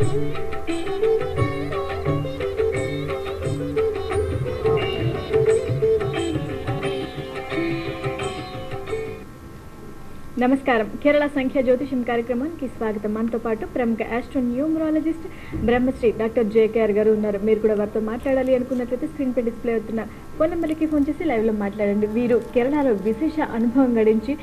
Thank you. నమస్కారం. కేరళ సంఖ్య జ్యోతిషం కార్యక్రమానికి స్వాగతం. మనతో పాటు ప్రముఖ astro numerologist Brahmasri doctor JKR గారు ఉన్నారు. మీరు కూడా వారితో మాట్లాడాలి అనుకున్నట్లయితే స్క్రీన్ పై డిస్ప్లే అవుతున్న ఫోన్ నెంబర్కి ఫోన్ చేసి లైవ్లో మాట్లాడండి. వీరు కేరళలో విశేష అనుభవం గడించి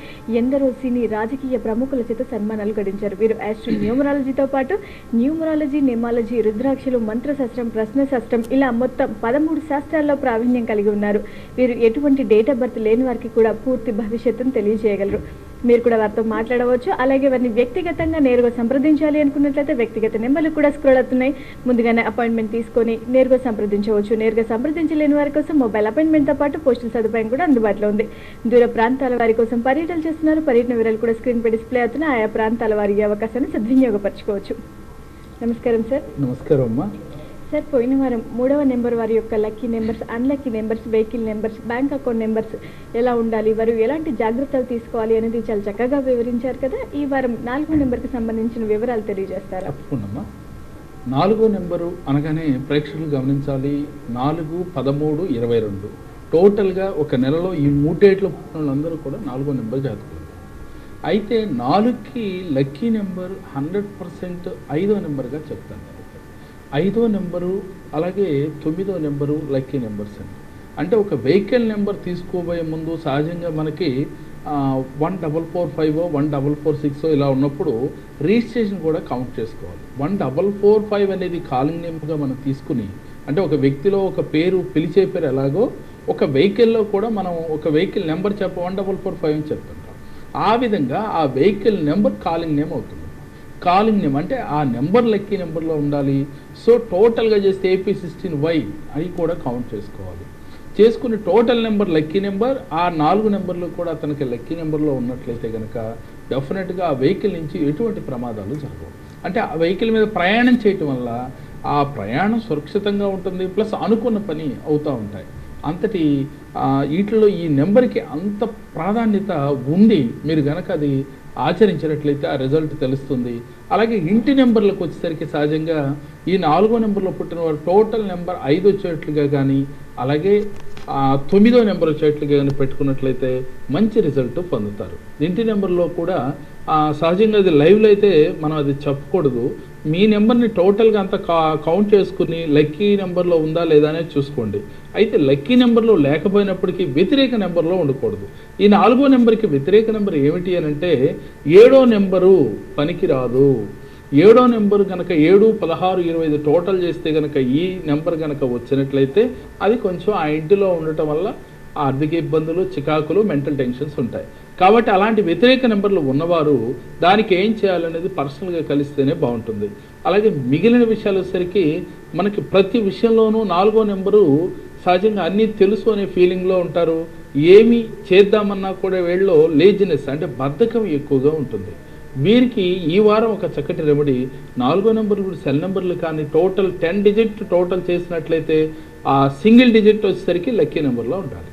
ఎందరో సినీ రాజకీయ ప్రముఖుల చేత సన్మానాలు గడించారు. వీరు ఆస్ట్రో న్యూమరాలజీతో పాటు న్యూమరాలజీ నెమాలజీ రుద్రాక్షలు మంత్రశాస్త్రం ప్రశ్నశాస్త్రం ఇలా మొత్తం పదమూడు శాస్త్రాల్లో ప్రావీణ్యం కలిగి ఉన్నారు. వీరు ఎటువంటి డేట్ ఆఫ్ బర్త్ లేని వారికి కూడా పూర్తి భవిష్యత్తును తెలియజేయగలరు. మీరు కూడా వారితో మాట్లాడవచ్చు. అలాగే వారిని వ్యక్తిగతంగా నేరుగా సంప్రదించాలి అనుకున్నట్లయితే వ్యక్తిగత నెంబర్లు కూడా స్క్రోల్ అవుతున్నాయి. ముందుగానే అపాయింట్మెంట్ తీసుకొని నేరుగా సంప్రదించవచ్చు. నేరుగా సంప్రదించలేని వారి కోసం మొబైల్ అపాయింట్మెంట్తో పాటు పోస్టల్ సదుపాయం కూడా అందుబాటులో ఉంది. దూర ప్రాంతాల వారి కోసం పర్యటనలు చేస్తున్నారు. పర్యటన వివరాలు కూడా స్క్రీన్ పై డిస్ప్లే అవుతున్నాయి ఆయా ప్రాంతాల వారి అవకాశాన్ని సద్వినియోగపరచుకోవచ్చు. నమస్కారం సార్. నమస్కారం అమ్మా. సార్ పోయిన వారం మూడవ నెంబర్ వారి యొక్క lucky numbers unlucky numbers vehicle numbers bank account numbers ఎలా ఉండాలి వారు ఎలాంటి జాగ్రత్తలు తీసుకోవాలి అనేది చాలా చక్కగా వివరించారు కదా. ఈ వారం నాలుగో నెంబర్కి సంబంధించిన వివరాలు తెలియజేస్తారా? తప్పకుండా నాలుగో నెంబరు అనగానే ప్రేక్షకులు గమనించాలి. నాలుగు పదమూడు ఇరవై రెండు. టోటల్గా ఒక నెలలో ఈ మూడు డేట్లో పుట్టిన వాళ్ళందరూ కూడా నాలుగో నెంబర్ జాతకులు. అయితే నాలుగుకి లక్కీ నెంబర్ హండ్రెడ్ పర్సెంట్ ఐదో నెంబర్గా చెప్తాను. ఐదో నెంబరు అలాగే తొమ్మిదో నెంబరు లక్కీ నెంబర్స్ అండి. అంటే ఒక వెహికల్ నెంబర్ తీసుకోబోయే ముందు సహజంగా మనకి one double four five one double four six ఇలా ఉన్నప్పుడు రిజిస్ట్రేషన్ కూడా కౌంట్ చేసుకోవాలి. వన్ డబల్ ఫోర్ ఫైవ్ అనేది కాలింగ్ నెంబర్గా మనం తీసుకుని అంటే ఒక వ్యక్తిలో ఒక పేరు పిలిచే పేరు ఎలాగో ఒక వెహికల్లో కూడా మనం ఒక వెహికల్ నెంబర్ చెప్ప వన్ డబల్ ఫోర్ ఫైవ్ అని చెప్తుంటాం. ఆ విధంగా ఆ వెహికల్ నెంబర్ కాలింగ్ నేమ్ అవుతుంది. కాలింగ్ నేమ్ అంటే ఆ నెంబర్ లెక్కీ నెంబర్లో ఉండాలి సో టోటల్గా చేస్తే ఏపీ సిక్స్టీన్ వై అవి కూడా కౌంట్ చేసుకోవాలి. చేసుకుని టోటల్ నెంబర్ లక్కీ నెంబర్ ఆ నాలుగు నెంబర్లు కూడా అతనికి లక్కీ నెంబర్లో ఉన్నట్లయితే కనుక డెఫినెట్గా ఆ వెహికల్ నుంచి ఎటువంటి ప్రమాదాలు జరగవు. అంటే ఆ వెహికల్ మీద ప్రయాణం చేయటం వల్ల ఆ ప్రయాణం సురక్షితంగా ఉంటుంది ప్లస్ అనుకున్న పని అవుతూ ఉంటాయి. అంతటి వీటిలో ఈ నెంబర్కి అంత ప్రాధాన్యత ఉంది మీరు కనుక అది ఆచరించినట్లయితే ఆ రిజల్ట్ తెలుస్తుంది. అలాగే ఇంటి నెంబర్లకు వచ్చేసరికి సహజంగా ఈ నాలుగో నెంబర్లో పుట్టిన వారు టోటల్ నెంబర్ ఐదు వచ్చేట్లుగా కానీ అలాగే తొమ్మిదో నెంబర్ వచ్చేట్లుగా కానీ పెట్టుకున్నట్లయితే మంచి రిజల్ట్ పొందుతారు. ఇంటి నెంబర్లో కూడా సహజంగా అది లైవ్లో అయితే మనం అది చెప్పకూడదు. మీ నెంబర్ని టోటల్గా అంత కా కౌంట్ చేసుకుని లక్కీ నెంబర్లో ఉందా లేదా అనేది చూసుకోండి. అయితే లక్కీ నెంబర్లో లేకపోయినప్పటికీ వ్యతిరేక నెంబర్లో ఉండకూడదు. ఈ నాలుగో నెంబర్కి వ్యతిరేక నెంబర్ ఏమిటి అని అంటే ఏడో నెంబరు పనికిరాదు. ఏడో నెంబర్ కనుక ఏడు పదహారు ఇరవై ఐదు టోటల్ చేస్తే కనుక ఈ నెంబర్ కనుక వచ్చినట్లయితే అది కొంచెం ఆ ఇంటిలో ఉండటం వల్ల ఆర్థిక ఇబ్బందులు చికాకులు మెంటల్ టెన్షన్స్ ఉంటాయి. కాబట్టి అలాంటి వ్యతిరేక నెంబర్లు ఉన్నవారు దానికి ఏం చేయాలనేది పర్సనల్గా కలిస్తేనే బాగుంటుంది. అలాగే మిగిలిన విషయాలు వచ్చేసరికి మనకి ప్రతి విషయంలోనూ నాలుగో నెంబరు సహజంగా అన్నీ తెలుసు అనే ఫీలింగ్లో ఉంటారు. ఏమి చేద్దామన్నా కూడా వీళ్ళలో లేజినెస్ అంటే బద్ధకం ఎక్కువగా ఉంటుంది. వీరికి ఈ వారం ఒక చక్కటి రెమెడీ. నాలుగో నెంబర్ కూడా సెల్ నెంబర్లు కానీ టోటల్ టెన్ డిజిట్ టోటల్ చేసినట్లయితే ఆ సింగిల్ డిజిట్ వచ్చేసరికి లక్కీ నెంబర్లో ఉండాలి.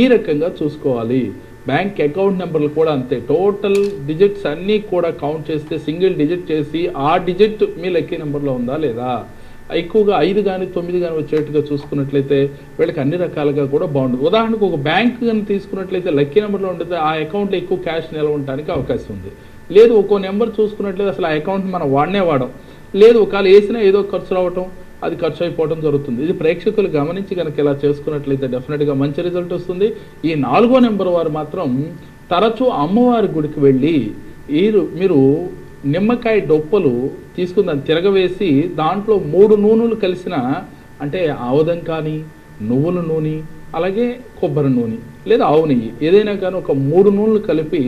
ఈ రకంగా చూసుకోవాలి. బ్యాంక్ అకౌంట్ నెంబర్లు కూడా అంతే. టోటల్ డిజిట్స్ అన్నీ కూడా కౌంట్ చేస్తే సింగిల్ డిజిట్ చేసి ఆ డిజిట్ మీ లక్కీ నెంబర్లో ఉందా లేదా? ఎక్కువగా ఐదు కానీ తొమ్మిది కానీ వచ్చేట్టుగా చూసుకున్నట్లయితే వీళ్ళకి అన్ని రకాలుగా కూడా బాగుంటుంది ఉదాహరణకు ఒక బ్యాంక్ కానీ తీసుకున్నట్లయితే లక్కీ నెంబర్లో ఉంటుంది ఆ అకౌంట్లో ఎక్కువ క్యాష్ నిల్వ ఉండడానికి అవకాశం ఉంది. లేదు ఒక్కో నెంబర్ చూసుకున్నట్లయితే అసలు ఆ అకౌంట్ మనం వాడనే వాడం. లేదు ఒకవేళ వేసినా ఏదో ఖర్చు రావటం అది ఖర్చు అయిపోవడం జరుగుతుంది. ఇది ప్రేక్షకులు గమనించి కనుక ఇలా చేసుకున్నట్లయితే డెఫినెట్గా మంచి రిజల్ట్ వస్తుంది. ఈ నాలుగో నెంబర్ వారు మాత్రం తరచూ అమ్మవారి గుడికి వెళ్ళి ఈరు మీరు నిమ్మకాయ డొప్పలు తీసుకుని దాన్ని తిరగవేసి దాంట్లో మూడు నూనెలు కలిసిన అంటే ఆవదం కానీ నువ్వుల నూనె అలాగే కొబ్బరి నూనె లేదా ఆవు నెయ్యి ఏదైనా కానీ ఒక మూడు నూనెలు కలిపి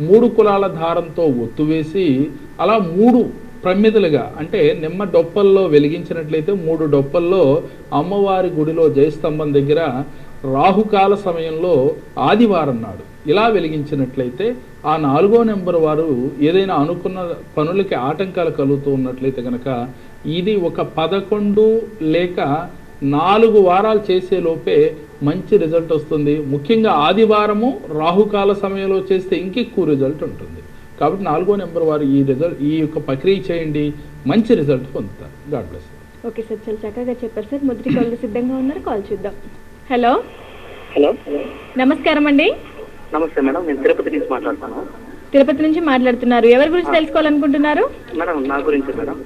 మూడు కులాల దారంతో ఒత్తు వేసి అలా మూడు ప్రమిదలుగా అంటే నిమ్మ డొప్పల్లో వెలిగించినట్లయితే మూడు డొప్పల్లో అమ్మవారి గుడిలో జయస్తంభం దగ్గర రాహుకాల సమయంలో ఆదివారం నాడు ఇలా వెలిగించినట్లయితే ఆ నాలుగో నెంబర్ వారు ఏదైనా అనుకున్న పనులకి ఆటంకాలు కలుగుతూ ఉన్నట్లయితే కనుక ఇది ఒక పదకొండు లేక నాలుగు వారాలు చేసే లోపే మంచి రిజల్ట్ వస్తుంది. ముఖ్యంగా ఆదివారము రాహుకాల సమయంలో చేస్తే ఇంకెక్కువ రిజల్ట్ ఉంటుంది. కాబట్టి నాలుగో నెంబర్ వారు ఈ రిజల్ట్ ఈ యొక్క ప్రక్రియ చేయండి. మంచి రిజల్ట్ పొందుతారు. గాడ్ బ్లెస్ ఓకే సార్ చాలా చక్కగా చెప్పారు సార్. మొదటి కాల్ సిద్ధంగా ఉన్నారు. కాల్ చూద్దాం. హలో. హలో. నమస్కారం అండి. నమస్తే మేడం. నేను తిరుపతి నుంచి మాట్లాడుతాను. తిరుపతి నుంచి మాట్లాడుతున్నారు. ఎవరి గురించి తెలుసుకోవాలనుకుంటున్నారు? మేడం నా గురించి మేడం.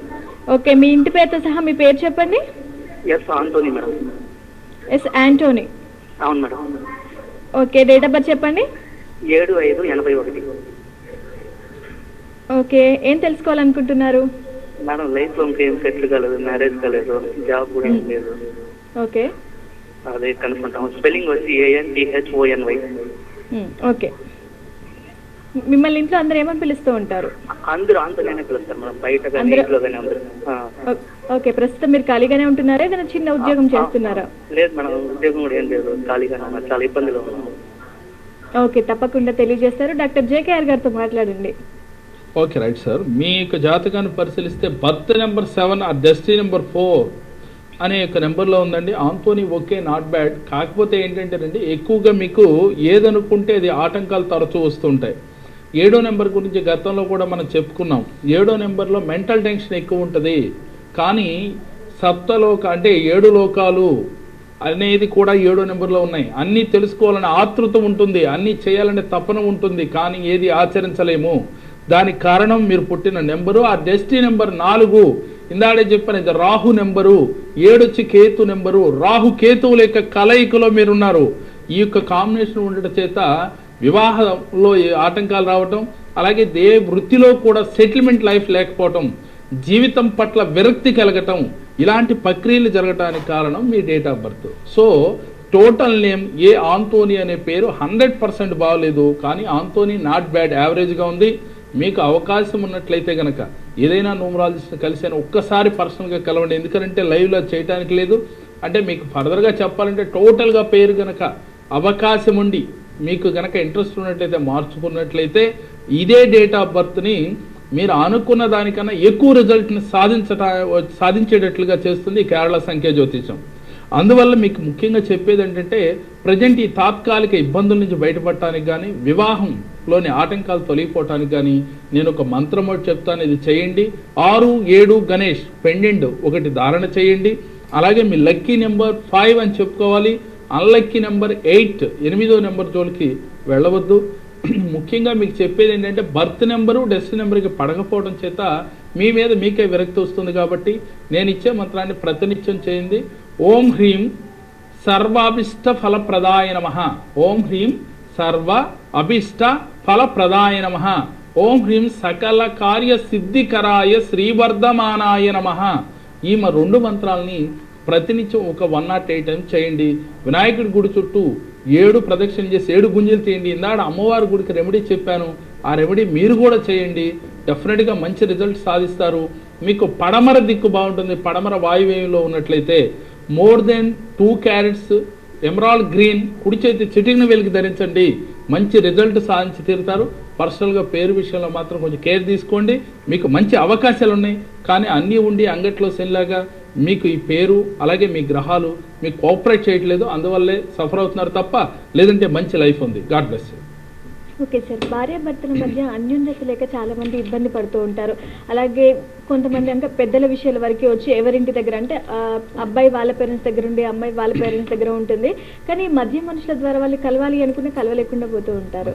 ఓకే మీ ఇంటి పేరుతో సహా మీ పేరు చెప్పండి. S Antony madam. S Antony అవును madam. Okay date of birth చెప్పండి. ఏడు ఐదు ఎనభై ఒకటి. ఓకే ఏం తెలుసుకోవాలనుకుంటున్నారు? మేడం లైఫ్లో ఇంకేం సెటిల్ కాలేదు మ్యారేజ్ కాలేదు జాబ్ కూడా ఏం లేదు. ఓకే. అదే కనుక్కుంటాం స్పెల్లింగ్ వచ్చి A T H O N Y um, okay. మిమ్మల్ని ఇంట్లో అందరూ ఏమని పిలుస్తూ ఉంటారు? అందరూ ఆంటోనే పిలుస్తారు మేడం. బయట కానీ ఇంట్లో కానీ అందరూ ఓకే ప్రస్తుతం మీరు ఖాళీగానే ఉంటున్నారా? ఏదైనా చిన్న ఉద్యోగం చేస్తున్నారా? లేదు మేడం ఉద్యోగం కూడా ఏం లేదు. ఖాళీగానే ఉన్నా చాలా ఇబ్బందిలో ఉన్నాం. ఓకే తప్పకుండా తెలియజేస్తారు. డాక్టర్ జేకేఆర్ గారితో మాట్లాడండి. ఓకే రైట్ సార్ మీ యొక్క జాతకాన్ని పరిశీలిస్తే బర్త్ నెంబర్ సెవెన్ ఆ డెస్టీ నెంబర్ ఫోర్ అనే యొక్క నెంబర్లో ఉందండి. Antony okay not bad. కాకపోతే ఏంటంటేనండి ఎక్కువగా మీకు ఏదనుకుంటే అది ఆటంకాలు తరచూ వస్తుంటాయి ఏడో నెంబర్ గురించి గతంలో కూడా మనం చెప్పుకున్నాం. ఏడో నెంబర్లో మెంటల్ టెన్షన్ ఎక్కువ ఉంటుంది. కానీ సప్తలోక అంటే ఏడు లోకాలు అనేది కూడా ఏడో నెంబర్లో ఉన్నాయి. అన్నీ తెలుసుకోవాలనే ఆతృత ఉంటుంది. అన్నీ చేయాలనే తపన ఉంటుంది. కానీ ఏది ఆచరించలేము. దానికి కారణం మీరు పుట్టిన నెంబరు ఆ డెస్టీ నెంబర్ నాలుగు. ఇందాడే చెప్పాను ఇది రాహు నెంబరు ఏడొచ్చి కేతు నెంబరు రాహు కేతువుల యొక్క కలయికలో మీరున్నారు. ఈ యొక్క కాంబినేషన్ ఉండటం చేత వివాహంలో ఆటంకాలు రావటం అలాగే దే వృత్తిలో కూడా సెటిల్మెంట్ లైఫ్ లేకపోవటం జీవితం పట్ల విరక్తి కలగటం ఇలాంటి ప్రక్రియలు జరగటానికి కారణం మీ date of birth so total name A Anthony అనే పేరు హండ్రెడ్ పర్సెంట్ బాగలేదు కానీ ఆంతోని నాట్ బ్యాడ్ యావరేజ్గా ఉంది. మీకు అవకాశం ఉన్నట్లయితే కనుక ఏదైనా న్యూమరాలజిస్ట్ని కలిసి ఒక్కసారి పర్సనల్గా కలవండి. ఎందుకంటే లైవ్లో చేయడానికి లేదు. అంటే మీకు ఫర్దర్గా చెప్పాలంటే టోటల్గా పేరు కనుక అవకాశం ఉండి మీకు కనుక ఇంట్రెస్ట్ ఉన్నట్లయితే మార్చుకున్నట్లయితే ఇదే డేట్ ఆఫ్ బర్త్ని మీరు అనుకున్న దానికన్నా ఎక్కువ రిజల్ట్ని సాధించట సాధించేటట్లుగా చేస్తుంది కేరళ సంఖ్య జ్యోతిషం. అందువల్ల మీకు ముఖ్యంగా చెప్పేది ఏంటంటే ప్రజెంట్ ఈ తాత్కాలిక ఇబ్బందుల నుంచి బయటపడటానికి కానీ వివాహం లోని ఆటంకాలు తొలగిపోవటానికి కానీ నేను ఒక మంత్రం ఒకటి చెప్తాను. ఇది చేయండి. ఆరు ఏడు గణేష్ పెండెంట్ ఒకటి ధారణ చేయండి. అలాగే మీ లక్కీ నెంబర్ ఫైవ్ అని చెప్పుకోవాలి. అన్లక్కీ నెంబర్ ఎయిట్ ఎనిమిదో నెంబర్ జోలికి వెళ్ళవద్దు. ముఖ్యంగా మీకు చెప్పేది ఏంటంటే బర్త్ నెంబరు డెస్ట్ నెంబర్కి పడకపోవడం చేత మీ మీద మీకే విరక్తి వస్తుంది కాబట్టి నేను ఇచ్చే మంత్రాన్ని ప్రతినిత్యం చేయండి. ఓం హ్రీం సర్వాభిష్ట ఫలప్రదాయ నమ. ఓం హ్రీం సర్వ అభిష్ట ఫలప్రదాయ నమ. ఓం హ్రీం సకల కార్య సిద్ధికరాయ శ్రీవర్ధమానాయ నమ. ఈమె రెండు మంత్రాలని ప్రతినిత్యం ఒక వన్ నాట్ ఎయిట్ టైం చేయండి. వినాయకుడి గుడి చుట్టూ ఏడు ప్రదక్షిణ చేసి ఏడు గుంజలు చేయండి ఇందాక అమ్మవారి గుడికి రెమెడీ చెప్పాను. ఆ రెమెడీ మీరు కూడా చేయండి. డెఫినెట్గా మంచి రిజల్ట్ సాధిస్తారు. మీకు పడమర దిక్కు బాగుంటుంది. పడమర వాయువ్యంలో ఉన్నట్లయితే more than two carats emerald green కుడి చేతి చిటికిన వెలికి ధరించండి. మంచి రిజల్ట్ సాధించి తీరుతారు. పర్సనల్గా పేరు విషయంలో మాత్రం కొంచెం కేర్ తీసుకోండి. మీకు మంచి అవకాశాలు ఉన్నాయి కానీ అన్నీ ఉండి అంగట్లో సెల్లాగా మీకు ఈ పేరు అలాగే మీ గ్రహాలు మీకు కోఆపరేట్ చేయట్లేదు. అందువల్లే సఫర్ అవుతున్నారు తప్ప లేదంటే మంచి లైఫ్ ఉంది. God bless you. Okay sir. భార్యాభర్తల మధ్య అన్యోన్యత లేక చాలా మంది ఇబ్బంది పడుతూ ఉంటారు. అలాగే కొంతమంది అంటే పెద్దల విషయాల వరకు వచ్చి ఎవరింటి దగ్గర అంటే అబ్బాయి వాళ్ళ పేరెంట్స్ దగ్గర ఉండి అమ్మాయి వాళ్ళ పేరెంట్స్ దగ్గర ఉంటుంది. కానీ మధ్య మనుషుల ద్వారా వాళ్ళు కలవాలి అనుకున్న కలవలేకుండా పోతూ ఉంటారు.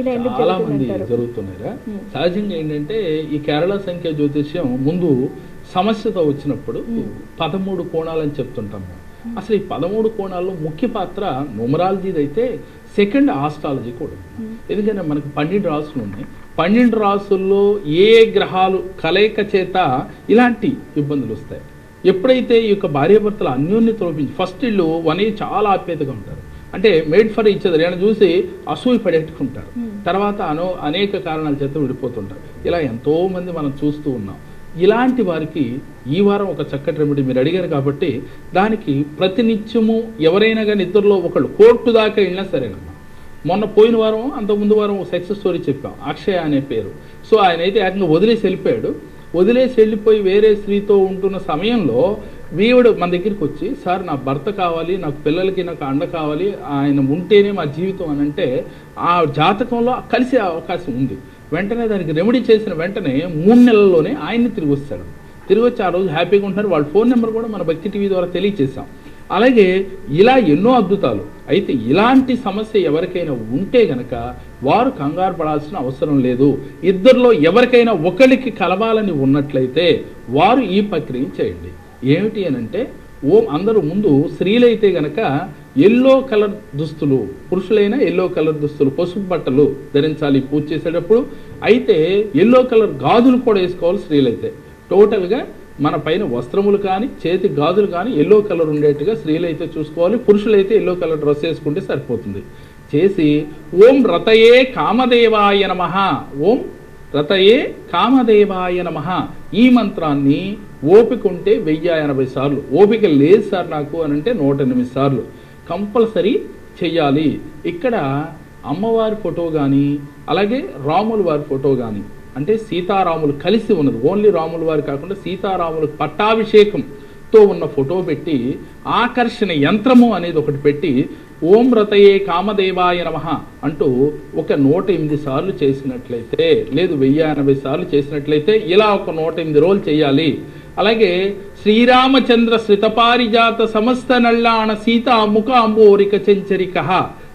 ఇలా ఎందుకు చాలా మంది జరుగుతుందంటారు? జరుగుతున్నారా. సహజంగా ఏంటంటే ఈ కేరళ సంఖ్య జ్యోతిష్యం ముందు సమస్యతో వచ్చినప్పుడు పదమూడు కోణాలు అని చెప్తుంటాం మేము. అసలు ఈ పదమూడు కోణాల్లో ముఖ్య పాత్ర న్యూమరాలజీది అయితే సెకండ్ ఆస్ట్రాలజీ కూడా. ఉంది. ఎందుకంటే మనకు పన్నెండు రాసులు ఉన్నాయి. పన్నెండు రాసుల్లో ఏ గ్రహాలు కలయిక చేత ఇలాంటి ఇబ్బందులు వస్తాయి. ఎప్పుడైతే ఈ యొక్క భార్యాభర్తల అన్యోన్యత లోపించి ఫస్ట్ ఇల్లు వన్ చాలా ఆప్యాయతగా ఉంటారు. అంటే మేడ్ ఫర్ అదర్ ఏమైనా చూసి అసూయ పడేట్టుకుంటారు. తర్వాత అనో అనేక కారణాల చేత విడిపోతుంటారు. ఇలా ఎంతో మంది మనం చూస్తూ ఉన్నాం. ఇలాంటి వారికి ఈ వారం ఒక చక్కటి రెమెడీ మీరు అడిగారు కాబట్టి దానికి ప్రతినిత్యము ఎవరైనా కానీ ఇద్దరిలో ఒకళ్ళు కోర్టు దాకా వెళ్ళినా సరేనమ్మా. మొన్న పోయిన వారం అంత ముందు వారం ఒక సక్సెస్ స్టోరీ చెప్పాం అక్షయ అనే పేరు. సో ఆయన అయితే ఏకంగా వదిలేసి వెళ్ళిపోయాడు. వదిలేసి వెళ్ళిపోయి వేరే స్త్రీతో ఉంటున్న సమయంలో వీవుడు మన దగ్గరికి వచ్చి సార్ నా భర్త కావాలి నాకు పిల్లలకి నాకు అండ కావాలి ఆయన ఉంటేనే మా జీవితం అని అంటే ఆ జాతకంలో కలిసే అవకాశం ఉంది. వెంటనే దానికి రెమెడీ చేసిన వెంటనే మూడు నెలల్లోనే ఆయన్ని తిరిగి వస్తాడు. తిరిగి వచ్చి ఆ రోజు హ్యాపీగా ఉంటున్నారు. వాళ్ళ ఫోన్ నెంబర్ కూడా మన భక్తి టీవీ ద్వారా తెలియచేసాం అలాగే ఇలా ఎన్నో అద్భుతాలు. అయితే ఇలాంటి సమస్య ఎవరికైనా ఉంటే గనక వారు కంగారు పడాల్సిన అవసరం లేదు. ఇద్దరిలో ఎవరికైనా ఒకరికి కలవాలని ఉన్నట్లయితే వారు ఈ ప్రక్రియ చేయండి. ఏమిటి అని అంటే ఓం అందరూ ముందు స్త్రీలైతే గనక ఎల్లో కలర్ దుస్తులు పురుషులైన ఎల్లో కలర్ దుస్తులు పసుపు బట్టలు ధరించాలి పూజ చేసేటప్పుడు. అయితే ఎల్లో కలర్ గాజులు కూడా వేసుకోవాలి స్త్రీలైతే. టోటల్గా మన పైన వస్త్రములు కానీ చేతి గాజులు కానీ ఎల్లో కలర్ ఉండేట్టుగా స్త్రీలైతే చూసుకోవాలి పురుషులైతే ఎల్లో కలర్ డ్రెస్ వేసుకుంటే సరిపోతుంది. చేసి ఓం రతయే కామదేవాయ నమ. ఓం రతయే కామదేవాయ నమ. ఈ మంత్రాన్ని ఓపిక ఉంటే వెయ్యి ఎనభై సార్లు. ఓపిక లేదు సార్ నాకు అని అంటే నూట ఎనిమిది సార్లు. కంపల్సరీ చెయ్యాలి ఇక్కడ అమ్మవారి ఫోటో కానీ అలాగే రాముల వారి ఫోటో కానీ అంటే సీతారాములు కలిసి ఉన్నది ఓన్లీ రాముల వారు కాకుండా సీతారాములు పట్టాభిషేకంతో ఉన్న ఫోటో పెట్టి ఆకర్షణ యంత్రము అనేది ఒకటి పెట్టి ఓం రతయే కామదేవాయ నమ అంటూ ఒక నూట ఎనిమిది సార్లు చేసినట్లయితే లేదు వెయ్యి ఎనభై సార్లు చేసినట్లయితే ఇలా ఒక నూట ఎనిమిది రోజులు చేయాలి. అలాగే శ్రీరామచంద్ర శ్రితపారిజాత సమస్త నల్లాణ సీతా ముఖ అంబోరిక చెంచరిక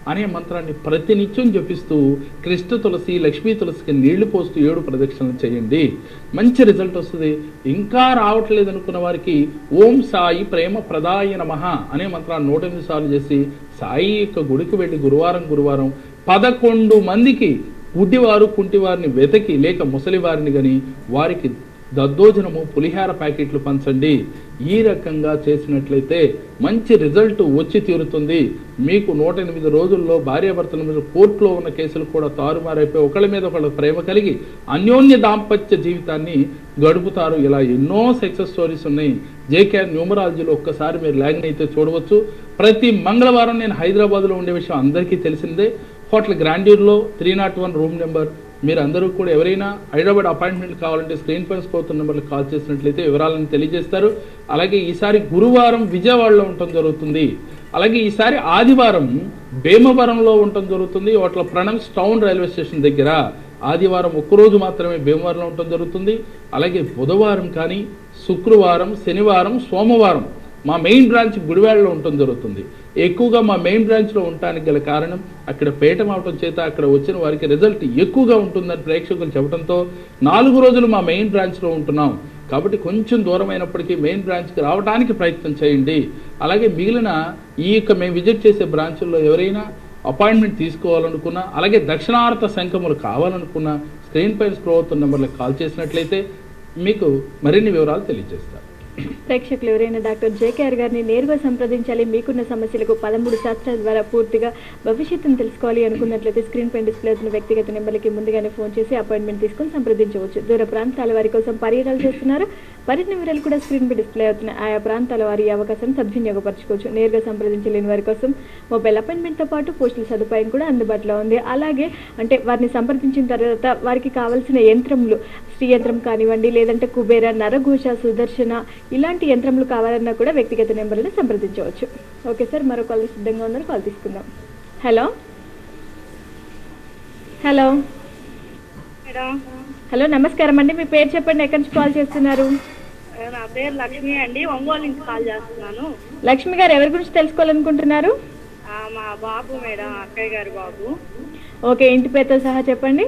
అనే మంత్రాన్ని ప్రతినిత్యం జపిస్తూ కృష్ణ తులసి లక్ష్మీ తులసికి నీళ్ళు పోస్తూ ఏడు ప్రదక్షిణలు చేయండి. మంచి రిజల్ట్ వస్తుంది. ఇంకా రావట్లేదు అనుకున్న వారికి ఓం సాయి ప్రేమ ప్రదాయ నమః అనే మంత్రాన్ని నూట ఎనిమిది సార్లు చేసి సాయి యొక్క గుడికి వెళ్ళి గురువారం గురువారం పదకొండు మందికి గుడ్డివారు కుంటివారిని వెతకి లేక ముసలివారిని కానీ వారికి దద్దోజనము పులిహార ప్యాకెట్లు పంచండి. ఈ రకంగా చేసినట్లయితే మంచి రిజల్ట్ వచ్చి తీరుతుంది. మీకు నూట ఎనిమిది రోజుల్లో భార్యాభర్తల మీద కోర్టులో ఉన్న కేసులు కూడా తారుమారైపోయి ఒకళ్ళ మీద ఒకళ్ళ ప్రేమ కలిగి అన్యోన్య దాంపత్య జీవితాన్ని గడుపుతారు. ఇలా ఎన్నో సక్సెస్ స్టోరీస్ ఉన్నాయి. జేకే న్యూమరాలజీలో ఒక్కసారి మీరు లాగిన్ అయితే చూడవచ్చు. ప్రతి మంగళవారం నేను హైదరాబాద్లో ఉండే విషయం అందరికీ తెలిసిందే. Hotel గ్రాండ్యూర్లో three nought one room number మీరు అందరూ కూడా ఎవరైనా హైదరాబాద్ అపాయింట్మెంట్ కావాలంటే స్క్రీన్ పైన పోతున్న నెంబర్లకు కాల్ చేసినట్లయితే వివరాలను తెలియజేస్తారు. అలాగే ఈసారి గురువారం విజయవాడలో ఉండటం జరుగుతుంది. అలాగే ఈసారి ఆదివారం భీమవరంలో ఉండటం జరుగుతుంది. వాటిలో ప్రణమ్స్ టౌన్ రైల్వే స్టేషన్ దగ్గర ఆదివారం ఒక్కరోజు మాత్రమే భీమవరంలో ఉండటం జరుగుతుంది. అలాగే బుధవారం కానీ శుక్రవారం శనివారం సోమవారం మా మెయిన్ బ్రాంచ్ గుడివాడలో ఉండటం జరుగుతుంది. ఎక్కువగా మా మెయిన్ బ్రాంచ్లో ఉండటానికి గల కారణం అక్కడ పేట అవటం చేత అక్కడ వచ్చిన వారికి రిజల్ట్ ఎక్కువగా ఉంటుందని ప్రేక్షకులు చెప్పడంతో నాలుగు రోజులు మా మెయిన్ బ్రాంచ్లో ఉంటున్నాం. కాబట్టి కొంచెం దూరమైనప్పటికీ మెయిన్ బ్రాంచ్కి రావడానికి ప్రయత్నం చేయండి. అలాగే మిగిలిన ఈ యొక్క మేము విజిట్ చేసే బ్రాంచుల్లో ఎవరైనా అపాయింట్మెంట్ తీసుకోవాలనుకున్నా అలాగే దక్షిణార్థ శంఖములు కావాలనుకున్నా స్క్రీన్ పైన స్క్రోల్ అవుతున్న నెంబర్లకు కాల్ చేసినట్లయితే మీకు మరిన్ని వివరాలు తెలియజేస్తారు ప్రేక్షకులు ఎవరైనా డాక్టర్ జేకేఆర్ గారిని నేరుగా సంప్రదించాలి మీకున్న సమస్యలకు పదమూడు శాస్త్రాల ద్వారా పూర్తిగా భవిష్యత్తును తెలుసుకోవాలి అనుకున్నట్లయితే స్క్రీన్ పై డిస్ప్లే అవుతున్న వ్యక్తిగత నెంబర్లకి ముందుగానే ఫోన్ చేసి అపాయింట్మెంట్ తీసుకొని సంప్రదించవచ్చు. దూర ప్రాంతాల వారి కోసం పర్యటనలు చేస్తున్నారు. పర్యటన వివరాలు కూడా స్క్రీన్ పై డిస్ప్లే అవుతున్న ఆయా ప్రాంతాల వారి అవకాశం సద్వినియోగపరచుకోవచ్చు. నేరుగా సంప్రదించలేని వారి కోసం మొబైల్ అపాయింట్మెంట్తో పాటు పోస్టుల సదుపాయం కూడా అందుబాటులో ఉంది. అలాగే అంటే వారిని సంప్రదించిన తర్వాత వారికి కావాల్సిన యంత్రములు శ్రీ యంత్రం కానివ్వండి లేదంటే కుబేర నరఘోష సుదర్శన ఇలాంటి యంత్రములు కావాలన్నా కూడా వ్యక్తిగత నెంబర్లను సంప్రదించవచ్చు. ఓకే సార్ మరో కాల్ సిద్ధంగా ఉందని కాల్ తీసుకుందాం. హలో? హలో? మేడం హలో నమస్కారం అండి. మీ పేరు చెప్పండి ఎక్కడి నుంచి కాల్ చేస్తున్నారు? నా పేరు లక్ష్మి అండి. ఒంగోలు నుంచి కాల్ చేస్తున్నాను. లక్ష్మి గారు ఎవరి గురించి తెలుసుకోవాలనుకుంటున్నారు? మా బాబు మేడం అక్కయ్య గారి బాబు. ఓకే ఇంటి పేరుతో సహా చెప్పండి.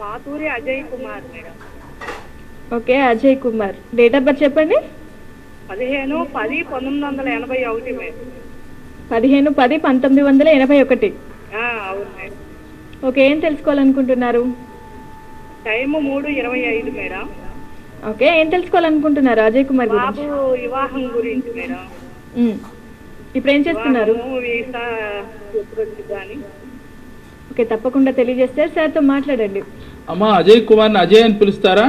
Paturi Ajay Kumar madam. Okay Ajay Kumar. Date of birth చెప్పండి. పదిహేను పది పంతొమ్మిది వందల ఎనభై ఒకటి మేడం. పదిహేను పది పంతొమ్మిది వందల ఎనభై ఒకటి. ఆ, అవును మేడం. ఓకే ఏం తెలుసుకోవాలనుకుంటున్నారు? టైము మూడు ఇరవై ఐదు మేడం. ఓకే ఏం తెలుసుకోవాలనుకుంటున్నారు అజయ్ కుమార్ బాబు వివాహం గురించి మేడం. ఇప్పుడు ఏం చేస్తున్నారు? ఓకే తప్పకుండా తెలియజేస్తే సార్తో మాట్లాడండి. అమ్మా అజయ్ కుమార్ని అజయ్ అని పిలుస్తారా?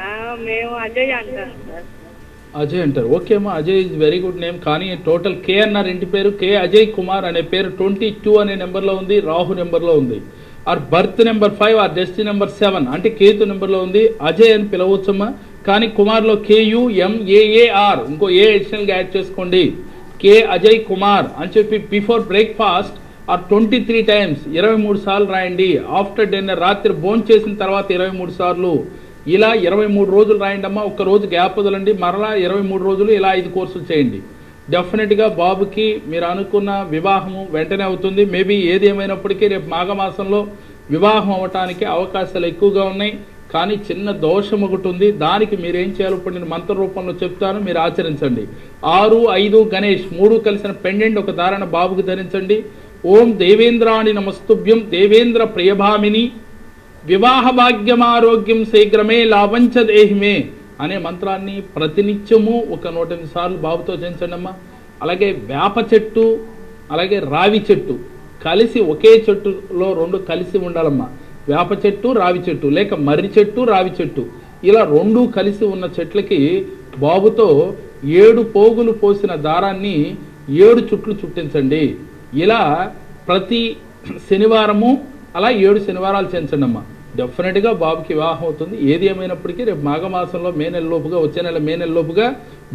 ఆ, మేము అజయ్ అంటాం సార్. అజయ్ అంటారు. ఓకే అమ్మా Ajay is very good name కానీ టోటల్ కే అన్నారు. ఇంటి పేరు కే అజయ్ కుమార్ అనే పేరు ట్వంటీ టూ అనే నెంబర్లో ఉంది రాహు నెంబర్లో ఉంది. Or birth number five or destiny number seven అంటే కేతు నెంబర్లో ఉంది అజయ్ అని పిలవచ్చమ్మా. కానీ కుమార్లో కేయు ఎంఏఏఆర్ ఇంకో ఏ అడిషనల్గా యాడ్ చేసుకోండి. కే అజయ్ కుమార్ అని చెప్పి before breakfast or twenty three times ఇరవై మూడు సార్లు రాయండి. ఆఫ్టర్ డిన్నర్ రాత్రి భోజనం చేసిన తర్వాత ఇరవై మూడు సార్లు. ఇలా ఇరవై మూడు రోజులు రాయండి అమ్మా రోజు గ్యాప్ వదలండి మరలా ఇరవై మూడు రోజులు ఇలా ఐదు కోర్సులు చేయండి. డెఫినెట్గా బాబుకి మీరు అనుకున్న వివాహము వెంటనే అవుతుంది. మేబీ ఏది ఏమైనప్పటికీ రేపు మాఘమాసంలో వివాహం అవటానికి అవకాశాలు ఎక్కువగా ఉన్నాయి. కానీ చిన్న దోషం ఒకటి ఉంది. దానికి మీరేం చేయాలో ఇప్పుడు నేను మంత్ర రూపంలో చెప్తాను. మీరు ఆచరించండి. ఆరు ఐదు గణేష్ మూడు కలిసిన పెండెంట్ ఒక ధారణ బాబుకి ధరించండి. ఓం దేవేంద్రాణి నమస్తుభ్యం దేవేంద్ర ప్రియభామిని. వివాహ భాగ్యమారోగ్యం శీఘ్రమే లాభంచదేహిమే అనే మంత్రాన్ని ప్రతినిత్యము ఒక నూట ఎనిమిది సార్లు బాబుతో చేయించండి అమ్మా అలాగే వేప చెట్టు అలాగే రావి చెట్టు కలిసి ఒకే చెట్టులో రెండు కలిసి ఉండాలమ్మా. వేప చెట్టు రావి చెట్టు లేక మర్రి చెట్టు రావి చెట్టు ఇలా రెండు కలిసి ఉన్న చెట్లకి బాబుతో ఏడు పోగులు పోసిన దారాన్ని ఏడు చుట్లు చుట్టించండి. ఇలా ప్రతి శనివారము అలా ఏడు శనివారాలు చేయించండి అమ్మా డెఫినెట్గా బాబుకి వివాహం అవుతుంది. ఏది ఏమైనప్పటికీ రేపు మాఘమాసంలో మే నెల లోపుగా వచ్చే నెల మే నెల లోపుగా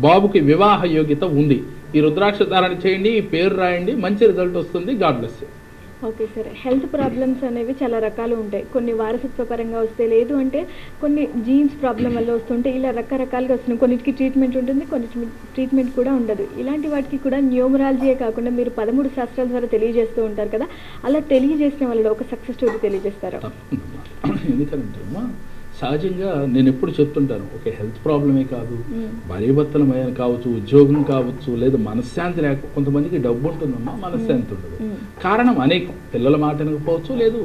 బాబుకి వివాహ యోగ్యత ఉంది. ఈ రుద్రాక్ష ధారణ చేయండి ఈ పేరు రాయండి మంచి రిజల్ట్ వస్తుంది. God bless okay sir health problems అనేవి చాలా రకాలు ఉంటాయి. కొన్ని వారసత్వ పరంగా వస్తే లేదు అంటే కొన్ని జీన్స్ ప్రాబ్లం వల్ల వస్తుంటే ఇలా రకరకాలుగా వస్తున్నాయి. కొన్నిటికి ట్రీట్మెంట్ ఉంటుంది కొన్ని ట్రీట్మెంట్ కూడా ఉండదు. ఇలాంటి వాటికి కూడా న్యూమరాలజీయే కాకుండా మీరు పదమూడు శాస్త్రాల ద్వారా తెలియజేస్తూ ఉంటారు కదా అలా తెలియజేసిన వాళ్ళలో ఒక సక్సెస్ స్టోరీ తెలియజేస్తారా? ఎందుకంటే సహజంగా నేను ఎప్పుడు చెప్తుంటాను ఒక హెల్త్ ప్రాబ్లమే కాదు మ్మ్. భార్యభర్తలమైన కావచ్చు ఉద్యోగం కావచ్చు లేదా మనశ్శాంతి లేక కొంతమందికి డబ్బు ఉంటుందమ్మా మనశ్శాంతి ఉండదు. కారణం అనేకం. పిల్లల మాట వినకపోవచ్చు లేదు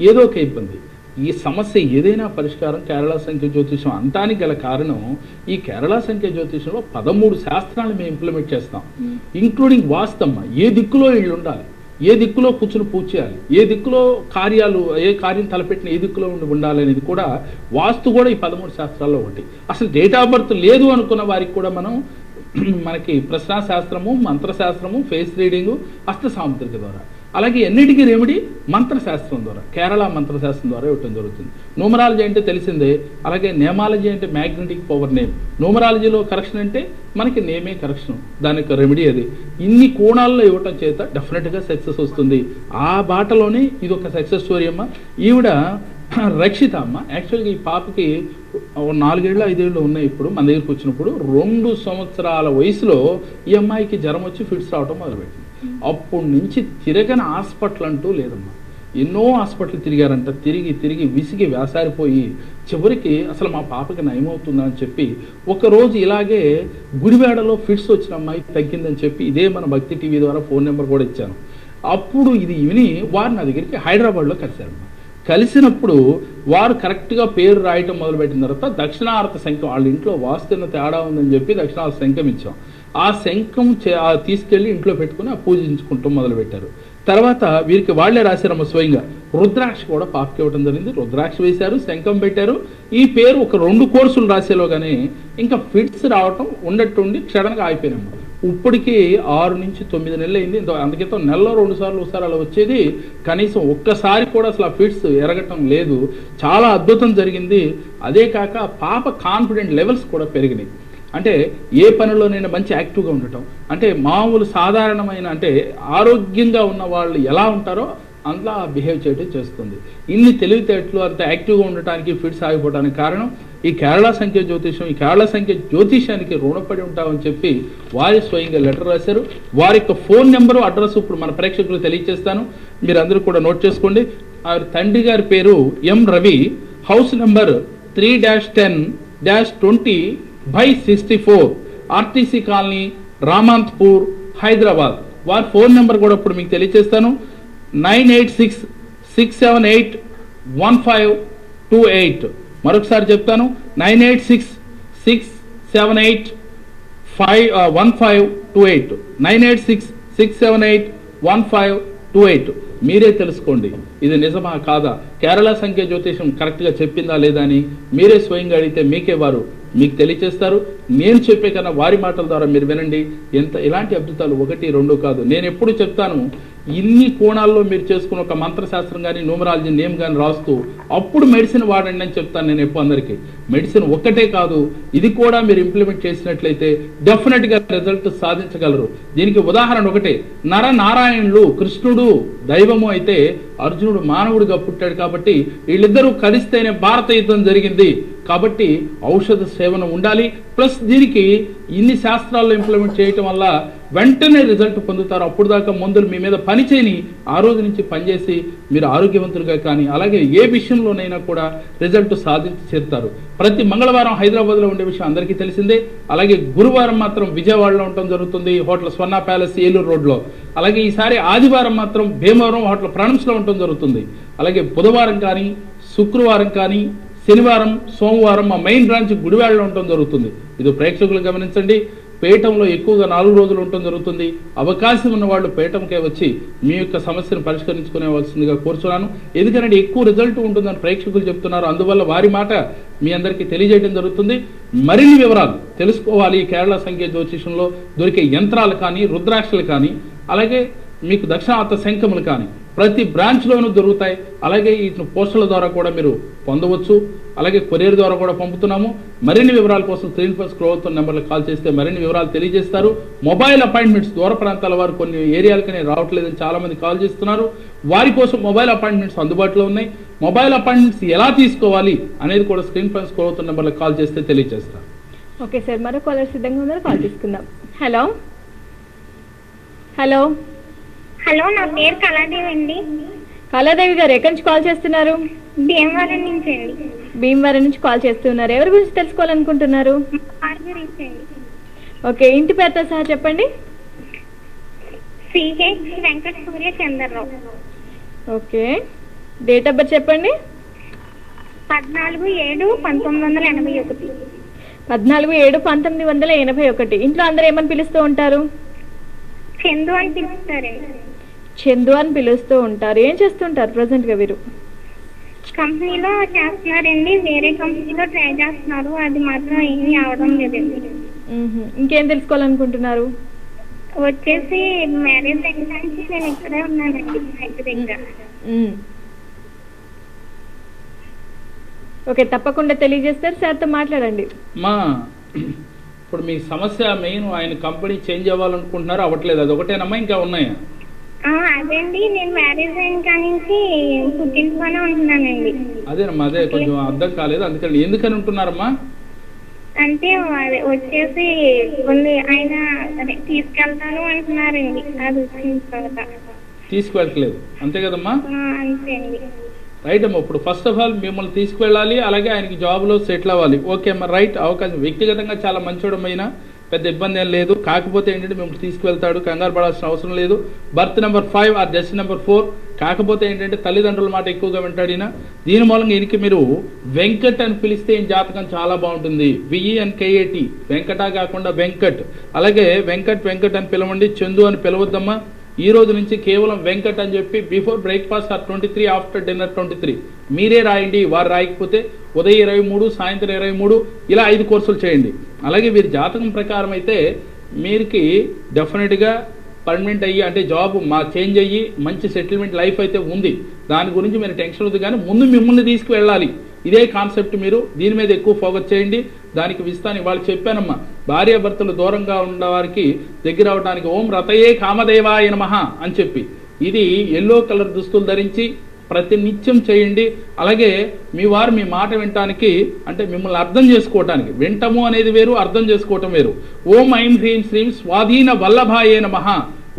ఏదో ఒక ఇబ్బంది. ఈ సమస్య ఏదైనా పరిష్కారం కేరళ సంఖ్య జ్యోతిషం అంటానికి గల కారణం ఈ కేరళ సంఖ్య జ్యోతిషంలో పదమూడు శాస్త్రాలను మేము ఇంప్లిమెంట్ చేస్తాం. ఇంక్లూడింగ్ వాస్తమ్మ ఏ దిక్కులో ఇళ్ళు ఉండాలి? ఏ దిక్కులో కూర్చుని పూజ చేయాలి? ఏ దిక్కులో కార్యాలు ఏ కార్యం తలపెట్టిన ఏ దిక్కులో ఉండి ఉండాలి అనేది కూడా వాస్తు కూడా ఈ పదమూడు శాస్త్రాల్లో ఒకటి. అసలు డేట్ ఆఫ్ బర్త్ లేదు అనుకున్న వారికి కూడా మనం మనకి ప్రశ్నా శాస్త్రము మంత్రశాస్త్రము ఫేస్ రీడింగు హస్త సాముద్రిక ద్వారా. అలాగే ఎన్నిటికీ రెమెడీ? మంత్రశాస్త్రం ద్వారా. కేరళ మంత్రశాస్త్రం ద్వారా ఇవ్వటం జరుగుతుంది. న్యూమరాలజీ అంటే తెలిసిందే. అలాగే నేమాలజీ అంటే మ్యాగ్నెటిక్ పవర్ నేమ్ న్యూమరాలజీలో కరెక్షన్ అంటే మనకి నేమే కరెక్షన్ దాని యొక్క రెమెడీ అది. ఇన్ని కోణాల్లో ఇవ్వటం చేత డెఫినెట్గా సక్సెస్ వస్తుంది. ఆ బాటలోనే ఇది ఒక సక్సెస్ స్టోరీ అమ్మ. ఈవిడ రక్షిత అమ్మ. యాక్చువల్గా ఈ పాపకి నాలుగేళ్ళు ఐదేళ్ళు ఉన్నాయి ఇప్పుడు మన దగ్గరికి వచ్చినప్పుడు. రెండు సంవత్సరాల వయసులో ఈ అమ్మాయికి జ్వరం వచ్చి ఫిట్స్ రావటం మొదలుపెట్టింది. అప్పటి నుంచి తిరగని హాస్పిటల్ అంటూ లేదమ్మా. ఎన్నో హాస్పిటల్ తిరిగారంట. తిరిగి తిరిగి విసిగి వేసారిపోయి చివరికి అసలు మా పాపకి నయమవుతుందని చెప్పి ఒకరోజు ఇలాగే గుడివాడలో ఫిట్స్ వచ్చిన అమ్మాయి తగ్గిందని చెప్పి ఇదే మన భక్తి టీవీ ద్వారా ఫోన్ నెంబర్ కూడా ఇచ్చాను. అప్పుడు ఇది విని వారు నా దగ్గరికి హైదరాబాద్లో కలిశారమ్మా. కలిసినప్పుడు వారు కరెక్ట్గా పేరు రాయటం మొదలుపెట్టిన తర్వాత దక్షిణారత సంఖ్య వాళ్ళ ఇంట్లో వాస్తున్న తేడా ఉందని చెప్పి దక్షిణారత సంఖ్యం ఇచ్చాం. ఆ శంఖం చే- ఆ తీసుకెళ్ళి ఇంట్లో పెట్టుకుని ఆ పూజించుకుంటాం మొదలుపెట్టారు. తర్వాత వీరికి వాళ్ళే రాశారమ్మ స్వయంగా. రుద్రాక్ష కూడా పాపకి ఇవ్వడం జరిగింది. రుద్రాక్ష వేశారు శంఖం పెట్టారు. ఈ పేరు ఒక రెండు కోర్సులు రాసేలోగానే ఇంకా ఫిట్స్ రావటం ఉన్నట్టుండి క్షణంగా ఆగిపోయినాము ఇప్పటికీ ఆరు నుంచి తొమ్మిది నెలలు అయింది. అందుకేతో నెలలో రెండు సార్లు ఒకసారి అలా వచ్చేది. కనీసం ఒక్కసారి కూడా అసలు ఆ ఫిట్స్ ఎరగటం లేదు. చాలా అద్భుతం జరిగింది. అదే కాక పాప కాన్ఫిడెంట్ లెవెల్స్ కూడా పెరిగినాయి. అంటే ఏ పనిలోనైనా మంచి యాక్టివ్గా ఉండటం? అంటే మామూలు సాధారణమైన అంటే ఆరోగ్యంగా ఉన్న వాళ్ళు ఎలా ఉంటారో అందులో బిహేవ్ చేయడం చేస్తుంది. ఇన్ని తెలివితేటలు అంత యాక్టివ్గా ఉండటానికి ఫిట్స్ ఆగిపోవడానికి కారణం ఈ కేరళ సంఖ్య జ్యోతిషం ఈ కేరళ సంఖ్య జ్యోతిషానికి రుణపడి ఉంటామని చెప్పి వారి స్వయంగా లెటర్ రాశారు. వారి యొక్క ఫోన్ నెంబరు అడ్రస్ ఇప్పుడు మన ప్రేక్షకులు తెలియజేస్తాను. మీరు కూడా నోట్ చేసుకోండి. వారి తండ్రి గారి పేరు M Ravi. House number three dash ten dash twenty by sixty four RTC colony Ramanthapur Hyderabad. వారి ఫోన్ నెంబర్ కూడా ఇప్పుడు మీకు తెలియజేస్తాను nine eight six six seven eight one five two eight. మరొకసారి చెప్తాను. Nine eight six six seven eight five one five two eight. Nine eight six six seven eight one five two eight. మీరే తెలుసుకోండి. ఇది నిజమా కాదా? కేరళ సంఖ్య జ్యోతిషం కరెక్ట్గా చెప్పిందా లేదా అని మీరే స్వయంగా అడిగితే మీకే వారు మీకు తెలియచేస్తారు. నేను చెప్పే కన్నా వారి మాటల ద్వారా మీరు వినండి. ఎంత ఇలాంటి అద్భుతాలు ఒకటి రెండు కాదు. నేను ఎప్పుడు చెప్తాను ఇన్ని కోణాల్లో మీరు చేసుకున్న ఒక మంత్రశాస్త్రం కానీ న్యూమరాలజీ నేమ్ కానీ రాస్తూ అప్పుడు మెడిసిన్ వాడండి అని చెప్తాను నేను ఎప్పుడు అందరికీ. మెడిసిన్ ఒక్కటే కాదు ఇది కూడా మీరు ఇంప్లిమెంట్ చేసినట్లయితే డెఫినెట్గా రిజల్ట్ సాధించగలరు. దీనికి ఉదాహరణ ఒకటే నర నారాయణులు కృష్ణుడు దైవము అయితే అర్జునుడు మానవుడిగా పుట్టాడు కాబట్టి వీళ్ళిద్దరూ కలిస్తేనే భారత యుద్ధం జరిగింది. కాబట్టి ఔషధ సేవన ఉండాలి ప్లస్ దీనికి ఇన్ని శాస్త్రాల్లో ఇంప్లిమెంట్ చేయటం వల్ల వెంటనే రిజల్ట్ పొందుతారు. అప్పుడు దాకా మందులు మీ మీద పని చేయని ఆ రోజు నుంచి పనిచేసి మీరు ఆరోగ్యవంతులుగా కానీ అలాగే ఏ విషయంలోనైనా కూడా రిజల్ట్ సాధించి చేరుతారు. ప్రతి మంగళవారం హైదరాబాద్లో ఉండే విషయం అందరికీ తెలిసిందే. అలాగే గురువారం మాత్రం విజయవాడలో ఉండటం జరుగుతుంది హోటల్ స్వర్ణ ప్యాలెస్ ఏలూరు రోడ్లో. అలాగే ఈసారి ఆదివారం మాత్రం భీమవరం హోటల్ ప్రాణంస్లో ఉండటం జరుగుతుంది. అలాగే బుధవారం కానీ శుక్రవారం కానీ శనివారం సోమవారం మా మెయిన్ బ్రాంచ్ గుడివాడలో ఉండటం జరుగుతుంది. ఇది ప్రేక్షకులు గమనించండి. పేటంలో ఎక్కువగా నాలుగు రోజులు ఉండటం జరుగుతుంది. అవకాశం ఉన్న వాళ్ళు పేటంకే వచ్చి మీ యొక్క సమస్యను పరిష్కరించుకునేవలసిందిగా కోరుచున్నాను. ఎందుకంటే ఎక్కువ రిజల్ట్ ఉంటుందని ప్రేక్షకులు చెప్తున్నారు. అందువల్ల వారి మాట మీ అందరికీ తెలియజేయడం జరుగుతుంది. మరిన్ని వివరాలు తెలుసుకోవాలి. ఈ కేరళ సంఖ్య జ్యోతిషంలో దొరికే యంత్రాలు కానీ రుద్రాక్షలు కానీ అలాగే మీకు దక్షిణాత శంఖములు కానీ ప్రతి బ్రాంచ్లోనూ దొరుకుతాయి. అలాగే వీటిని పోస్టుల ద్వారా కూడా మీరు పొందవచ్చు. అలాగే కొరియర్ ద్వారా కూడా పంపుతున్నాము. మరిన్ని వివరాల కోసం స్క్రీన్ పై స్క్రోల్ అవుతున్న నెంబర్లకు కాల్ చేస్తే మరిన్ని వివరాలు తెలియజేస్తారు. మొబైల్ అపాయింట్మెంట్స్ దూర ప్రాంతాల వారు కొన్ని ఏరియాలకనే రావట్లేదని చాలామంది కాల్ చేస్తున్నారు. వారి కోసం మొబైల్ అపాయింట్మెంట్స్ అందుబాటులో ఉన్నాయి. మొబైల్ అపాయింట్మెంట్స్ ఎలా తీసుకోవాలి అనేది కూడా స్క్రీన్ పై స్క్రోల్ అవుతున్న నెంబర్లకు కాల్ చేస్తే తెలియజేస్తారు ఓకే సార్ మరో కాలర్ సిద్ధంగా ఉన్నారు కాల్ తీసుకుందాం. హలో? హలో? హలో నా పేరు కళాదేవి అండి. కళాదేవి గారు ఎక్కడి నుంచి కాల్ చేస్తున్నారు? భీమవరం నుంచి అండి. భీమవరం నుంచి కాల్ చేస్తున్నారు. ఎవరి గురించి తెలుసుకోవాలనుకుంటున్నారు? ఓకే ఇంటి పేరుతో సహా చెప్పండి. C H Venkata Surya Chandrarao okay date of birth చెప్పండి. పద్నాలుగు ఏడు పంతొమ్మిది వందల ఎనభై ఒకటి. పద్నాలుగు ఏడు పంతొమ్మిది వందల ఎనభై ఒకటి. ఇంట్లో అందరూ ఏమని పిలుస్తూ ఉంటారు? చందు అని పిలుస్తారండి. చందు అని పిలుస్తూ ఉంటారు. ఏం చేస్తుంటారు ప్రజెంట్గా వీరు? కంపెనీలో చేస్తున్నారండి వేరే కంపెనీలో ట్రై చేస్తున్నారు. అది మాత్రం ఏమీ అవడం లేదండి. ఇంకేం తెలుసుకోవాలనుకుంటున్నారు? వచ్చేసి మ్యారేజ్ అయినానికి నేను ఇక్కడే ఉన్నానండి. ఇంటి దగ్గర. ఓకే తప్పకుండా తెలియజేస్తారు. సార్తో మాట్లాడండి. మా ఇప్పుడు మీ సమస్య మెయిన్. ఆయన కంపెనీ చేంజ్ అవ్వాలనుకుంటున్నారు అవ్వట్లేదు. అది ఒకటేనమ్మా ఇంకా ఉన్నాయా? అదేండి నేను మ్యారేజ్ అయిన కానించి పుట్టింట్లోనే ఉంటున్నానండి. అదేనమ్మా అదే కొంచెం అర్థం కాలేదు అందుకని ఎందుకని ఉంటున్నారమ్మా? అంటే వచ్చేసి కొన్ని ఆయన అదే తీసుకెళ్తాను అంటున్నారండి అది వచ్చిన తర్వాత. తీసుకువెళ్ళట్లేదు. అంతే కదమ్మా? అంతే అండి. రైట్ అమ్మా ఇప్పుడు ఫస్ట్ ఆఫ్ ఆల్ మిమ్మల్ని తీసుకువెళ్ళాలి అలాగే ఆయనకి జాబ్లో సెటిల్ అవ్వాలి. ఓకే అమ్మా రైట్ అవకాశం వ్యక్తిగతంగా చాలా మంచోడమైనా పెద్ద ఇబ్బంది ఏం లేదు. కాకపోతే ఏంటంటే మిమ్మల్ని తీసుకువెళ్తాడు కంగారు పడాల్సిన అవసరం లేదు. Birth number five or destiny number four. కాకపోతే ఏంటంటే తల్లిదండ్రుల మాట ఎక్కువగా వింటాడిన దీని మూలంగా ఈయనకి మీరు వెంకట్ అని పిలిస్తే ఈయన జాతకం చాలా బాగుంటుంది. విఈఎన్కేఏటి వెంకట కాకుండా వెంకట్. అలాగే వెంకట్ వెంకట్ అని పిలవండి చందు అని పిలవద్దమ్మా. ఈ రోజు నుంచి కేవలం వెంకట్ అని చెప్పి before breakfast or twenty three after dinner twenty three. మీరే రాయండి వారు రాయకపోతే ఉదయం ఇరవై మూడు సాయంత్రం ఇరవై మూడు ఇలా ఐదు కోర్సులు చేయండి. అలాగే వీరి జాతకం ప్రకారం అయితే మీరికి డెఫినెట్గా పర్మనెంట్ అయ్యి అంటే జాబ్ మా చేంజ్ అయ్యి మంచి సెటిల్మెంట్ లైఫ్ అయితే ఉంది. దాని గురించి మీరు టెన్షన్ వద్దు కానీ ముందు మిమ్మల్ని తీసుకువెళ్ళాలి. ఇదే కాన్సెప్ట్ మీరు దీని మీద ఎక్కువ ఫోకస్ చేయండి. దానికి విస్తాని వాళ్ళు చెప్పానమ్మా. భార్యాభర్తలు దూరంగా ఉన్నవారికి దగ్గర అవడానికి ఓం రతయే కామదేవాయ నమః అని చెప్పి. ఇది ఎల్లో కలర్ దుస్తులు ధరించి ప్రతి నిత్యం చేయండి. అలాగే మీ వారు మీ మాట వినటానికి అంటే మిమ్మల్ని అర్థం చేసుకోవటానికి వింటము అనేది వేరు అర్థం చేసుకోవటం వేరు. ఓం ఐం హ్రీం శ్రీం స్వాధీన వల్లభాయే నమ.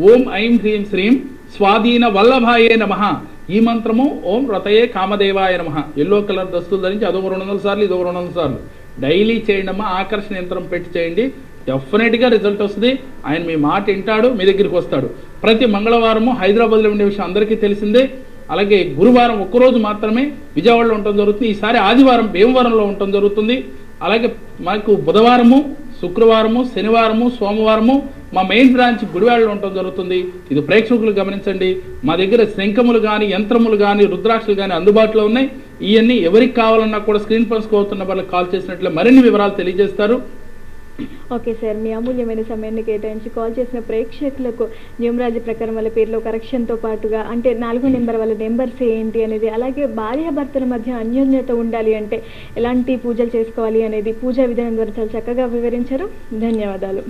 ఓం ఐం హ్రీం శ్రీం స్వాధీన వల్లభాయే నమ. ఈ మంత్రము ఓం రతయే కామదేవాయ నమ. ఎల్లో కలర్ దస్తులు ధరించి అదొక రెండు వందల సార్లు ఇదొక రెండు వందల సార్లు. డైలీ చేయండి అమ్మా ఆకర్షణ యంత్రం పెట్టి చేయండి. డెఫినెట్గా రిజల్ట్ వస్తుంది. ఆయన మీ మాట వింటాడు మీ దగ్గరికి వస్తాడు. ప్రతి మంగళవారము హైదరాబాద్లో ఉండే విషయం అందరికీ తెలిసిందే. అలాగే గురువారం ఒక్కరోజు మాత్రమే విజయవాడలో ఉండటం జరుగుతుంది. ఈసారి ఆదివారం భీమవరంలో ఉండటం జరుగుతుంది. అలాగే మాకు బుధవారము శుక్రవారము శనివారము సోమవారము మా మెయిన్ బ్రాంచ్ గుడివాడలో ఉండటం జరుగుతుంది. ఇది ప్రేక్షకులు గమనించండి. మా దగ్గర శంఖములు కానీ యంత్రములు కానీ రుద్రాక్షలు కానీ అందుబాటులో ఉన్నాయి. ఇవన్నీ ఎవరికి కావాలన్నా కూడా స్క్రీన్ పర్స్ కోరుతున్న వాళ్ళకి కాల్ చేసినట్లే మరిన్ని వివరాలు తెలియజేస్తారు. ఓకే సార్ మీ అమూల్యమైన సమయాన్ని కేటాయించి కాల్ చేసిన ప్రేక్షకులకు న్యూమరాజీ ప్రకారం వాళ్ళ పేర్లో కరెక్షన్తో పాటుగా అంటే నాలుగో నెంబర్ వాళ్ళ నెంబర్స్ ఏంటి అనేది అలాగే భార్యాభర్తల మధ్య అన్యోన్యత ఉండాలి అంటే ఎలాంటి పూజలు చేసుకోవాలి అనేది పూజా విధానం ద్వారా చాలా చక్కగా వివరించారు. ధన్యవాదాలు.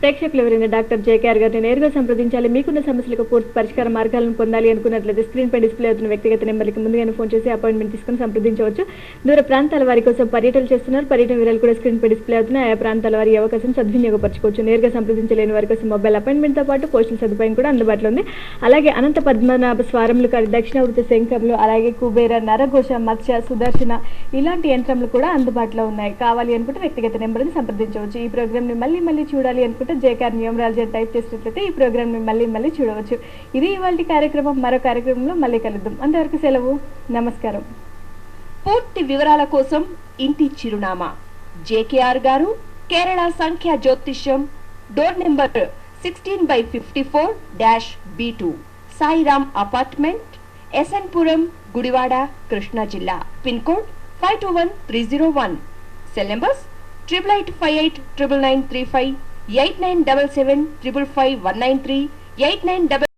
ప్రేక్షకులు ఎవరైనా డాక్టర్ జేకేఆర్ గారిని నేరుగా సంప్రదించాలి. మీకున్న సమస్యలకు పూర్తి పరిష్కార మార్గాలను పొందాలి అనుకున్నట్లయితే స్క్రీన్ పై డిస్ప్లే అవుతున్న వ్యక్తిగత నెంబర్కి ముందుగానే ఫోన్ చేసి అపాయింట్మెంట్ తీసుకుని సంప్రదించవచ్చు. దూర ప్రాంతాల వారి కోసం పర్యటనలు చేస్తున్నారు. పర్యటన వివరాలు కూడా స్క్రీన్ పై డిస్ప్లే అవుతున్నాయి ఆయా ప్రాంతాల వారి అవకాశం సద్వినియోగపరచుకోవచ్చు. నేరుగా సంప్రదించలేని వారి కోసం మొబైల్ అపాయింట్మెంట్తో పాటు పోస్టల్ సదుపాయం కూడా అందుబాటులో ఉంది. అలాగే అనంత పద్మనాభ స్వారములు కాదు దక్షిణావృత శంఖములు అలాగే కుబేర నరఘోష మత్స్య సుదర్శన ఇలాంటి యంత్రములు కూడా అందుబాటులో ఉన్నాయి. కావాలి అనుకుంటే వ్యక్తిగత నెంబర్ని సంప్రదించవచ్చు. ఈ ప్రోగ్రామ్ని మళ్ళీ మళ్ళీ చూడాలి అనుకుంటే జేకార్ న్యూమరాలజీ అని టైప్ చేసినట్లయితే ఈ ప్రోగ్రామ్ని మళ్ళీ మళ్ళీ చూడవచ్చు. ఇది ఇవాళ కార్యక్రమం మరో కార్యక్రమంలో మళ్ళీ కలుద్దాం. అంతవరకు సెలవు నమస్కారం. పూర్తి వివరాల కోసం ఇంటి చిరునామా. జేకేఆర్ గారు కేరళ సంఖ్య జ్యోతిష్యం door number sixteen by fifty four dash B two. Sairam apartment S N Puram Gudivada Krishna జిల్లా. Pin code five two one three zero one. Cell numbers triple eight five eight triple nine three five. Eight nine double seven triple five one nine three eight nine double